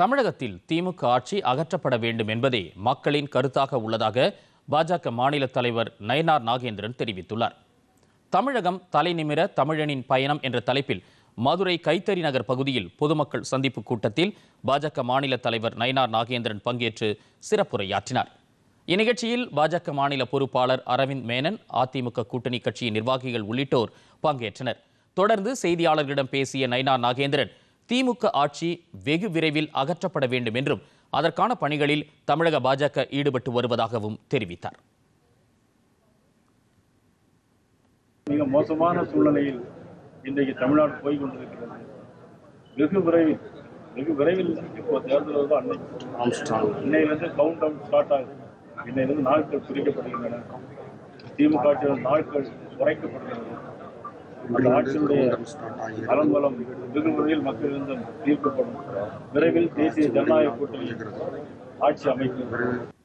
தமிழகத்தில் திமுக ஆட்சி அகற்றப்பட வேண்டும் என்பதே மக்களின் கருத்தாக உள்ளதாக பாஜக மாநில தலைவர் நயனார் நாகேந்திரன் தெரிவித்துள்ளார். தமிழகம் தலைநிமிர தமிழனின் பயணம் என்ற தலைப்பில் மதுரை கைத்தறி நகர் பகுதியில் பொதுமக்கள் சந்திப்பு கூட்டத்தில் பாஜக மாநில தலைவர் நயனார் நாகேந்திரன் பங்கேற்று சிறப்புரையாற்றினார். இந்நிகழ்ச்சியில் பாஜக மாநில பொறுப்பாளர் அரவிந்த் மேனன் அதிமுக கூட்டணி கட்சியின் நிர்வாகிகள் உள்ளிட்டோர் பங்கேற்றனர். தொடர்ந்து செய்தியாளர்களிடம் பேசிய நயனார் நாகேந்திரன் திமுக ஆட்சி வெகு விரைவில் அகற்றப்பட வேண்டும் என்றும் அதற்கான பணிகளில் தமிழக பாஜக ஈடுபட்டு வருவதாகவும் தெரிவித்தார். மிக மோசமான சூழ்நிலையில் இன்றைக்கு தமிழ்நாடு போய் கொண்டிருக்கிறது. வெகு விரைவில் வெகு விரைவில் இப்போ தேர்தல் வந்து அன்னைக்கு. இன்னையிலிருந்து கவுண்ட் டவுன் ஸ்டார்ட் ஆகுது. இன்னையிலிருந்து நாட்கள் குறிக்கப்படுகின்றன திமுக நாட்கள் குறைக்கப்படுகிறது. அந்த ஆட்சியினுடைய அலம்பலம் வெகு விரைவில் மக்களிடம் தீர்க்கப்படும் விரைவில் தேசிய ஜனநாயக கூட்டணி ஆட்சி அமைக்கும்.